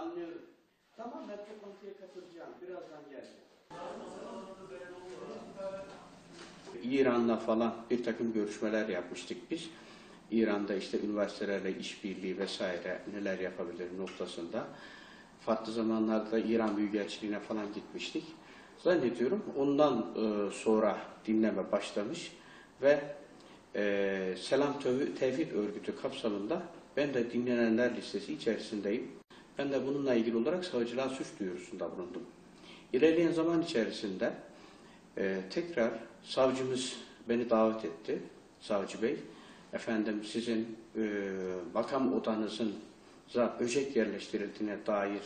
Anlıyorum. Tamam ben toplantıya katılacağım. Birazdan geleceğim. İran'la falan bir takım görüşmeler yapmıştık biz. İran'da işte üniversitelerle işbirliği vesaire neler yapabilir noktasında. Farklı zamanlarda İran Büyükelçiliğine falan gitmiştik. Zannediyorum ondan e, sonra dinleme başlamış ve e, Selam Tev- Tevhid Örgütü kapsamında ben de dinlenenler listesi içerisindeyim. Ben de bununla ilgili olarak savcılığa suç duyurusunda bulundum. İlerleyen zaman içerisinde e, tekrar savcımız beni davet etti, savcı bey. Efendim sizin e, makam odanızın za- öcek yerleştirildiğine dair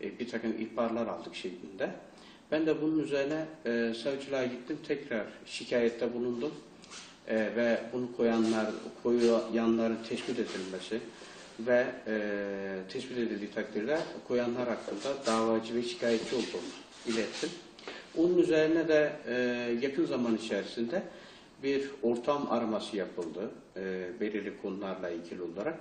e, bir takım ihbarlar aldık şeklinde. Ben de bunun üzerine e, savcılığa gittim, tekrar şikayette bulundum. E, ve bunu koyanlar, koyanların tespit edilmesi ve e, tespit edildiği takdirde koyanlar hakkında davacı ve şikayetçi olduğumu ilettim. Onun üzerine de e, yakın zaman içerisinde bir ortam araması yapıldı e, belirli konularla ilgili olarak.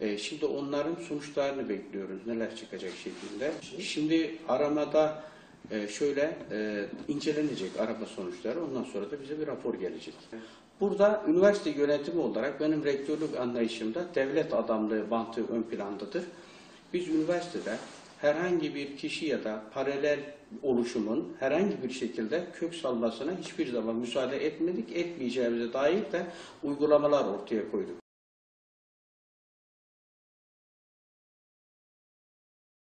E, şimdi onların sonuçlarını bekliyoruz. Neler çıkacak şeklinde. Şimdi aramada e, şöyle e, incelenecek arama sonuçları. Ondan sonra da bize bir rapor gelecek. Burada üniversite yönetimi olarak benim rektörlük anlayışımda devlet adamlığı mantığı ön plandadır. Biz üniversitede herhangi bir kişi ya da paralel oluşumun herhangi bir şekilde kök salmasına hiçbir zaman müsaade etmedik, etmeyeceğimize dair de uygulamalar ortaya koyduk.